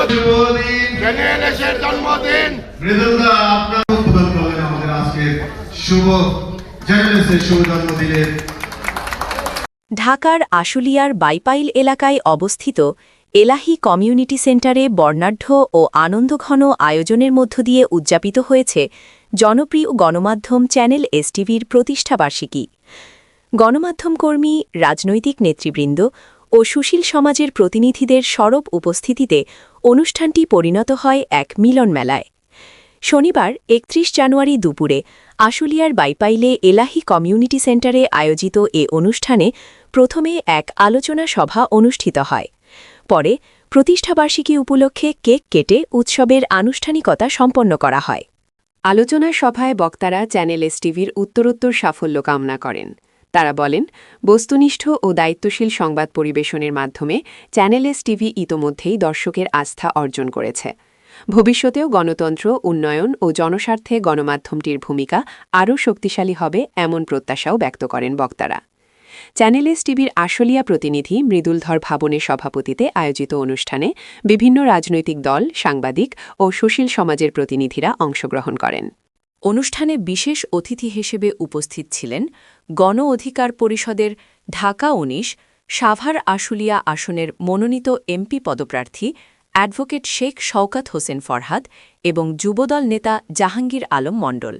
শুভদিন জেনেরেলের জন্মদিন। মৃদুলদা আপনার উদ্বোধন করলেন আমাদের আজকের শুভ জেনারেলের শুভ জন্মদিনের। ঢাকার আশুলিয়ার বাইপাইল এলাকায় অবস্থিত এলাহি কমিউনিটি সেন্টারে বর্ণাঢ্য ও আনন্দঘন আয়োজনের মধ্য দিয়ে উদযাপিত হয়েছে জনপ্রিয় গণমাধ্যম চ্যানেল এসটিভির প্রতিষ্ঠাবার্ষিকী। গণমাধ্যম কর্মী রাজনৈতিক নেতৃবৃন্দ ও সুশীল সমাজের প্রতিনিধিদের সরব উপস্থিতিতে অনুষ্ঠানটি পরিণত হয় এক মিলন মেলায় শনিবার, একত্রিশ জানুয়ারি দুপুরে আশুলিয়ার বাইপাইলে এলাহি কমিউনিটি সেন্টারে আয়োজিত এ অনুষ্ঠানে প্রথমে এক আলোচনা সভা অনুষ্ঠিত হয়। পরে প্রতিষ্ঠাবার্ষিকী উপলক্ষে কেক কেটে উৎসবের আনুষ্ঠানিকতা সম্পন্ন করা হয়। আলোচনা সভায় বক্তারা চ্যানেল এস টিভির উত্তরোত্তর সাফল্য কামনা করেন। তারা বলেন, বস্তুনিষ্ঠ ও দায়িত্বশীল সংবাদ পরিবেশনের মাধ্যমে চ্যানেল এস টিভি ইতোমধ্যেই দর্শকের আস্থা অর্জন করেছে। ভবিষ্যতেও গণতন্ত্র, উন্নয়ন ও জনস্বার্থে গণমাধ্যমটির ভূমিকা আরও শক্তিশালী হবে এমন প্রত্যাশাও ব্যক্ত করেন বক্তারা। চ্যানেল এস টিভির আশুলিয়া প্রতিনিধি মৃদুলধর ভাবনের সভাপতিতে আয়োজিত অনুষ্ঠানে বিভিন্ন রাজনৈতিক দল, সাংবাদিক ও সুশীল সমাজের প্রতিনিধিরা অংশগ্রহণ করেন। অনুষ্ঠানে বিশেষ অতিথি হিসেবে উপস্থিত ছিলেন গণ অধিকার পরিষদের ঢাকা উনিশ, সাভার আশুলিয়া আসনের মনোনীত এমপি পদপ্রার্থী অ্যাডভোকেট শেখ শওকাত হোসেন ফরহাদ এবং যুবদল নেতা জাহাঙ্গীর আলম মণ্ডল।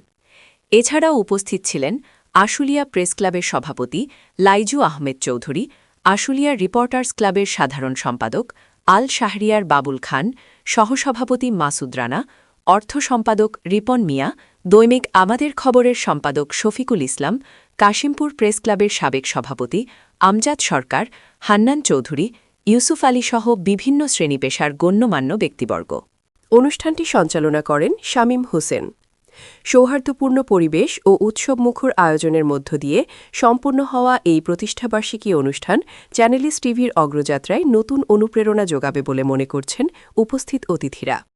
এছাড়াও উপস্থিত ছিলেন আশুলিয়া প্রেস ক্লাবের সভাপতি লাইজু আহমেদ চৌধুরী, আশুলিয়া রিপোর্টার্স ক্লাবের সাধারণ সম্পাদক আল শাহরিয়ার বাবুল খান, সহসভাপতি মাসুদ রানা অর্থ সম্পাদক রিপন মিয়া, দৈনিক আমাদের খবরের সম্পাদক শফিকুল ইসলাম, কাশিমপুর প্রেস ক্লাবের সাবেক সভাপতি আমজাদ সরকার, হান্নান চৌধুরী, ইউসুফ আলী সহ বিভিন্ন শ্রেণীপেশার গণ্যমান্য ব্যক্তিবর্গ। অনুষ্ঠানটি সঞ্চালনা করেন শামীম হোসেন। সৌহার্দ্যপূর্ণ পরিবেশ ও উৎসবমুখর আয়োজনের মধ্য দিয়ে সম্পূর্ণ হওয়া এই প্রতিষ্ঠাবার্ষিকী অনুষ্ঠান চ্যানেলিস টিভির অগ্রযাত্রায় নতুন অনুপ্রেরণা যোগাবে বলে মনে করছেন উপস্থিত অতিথিরা।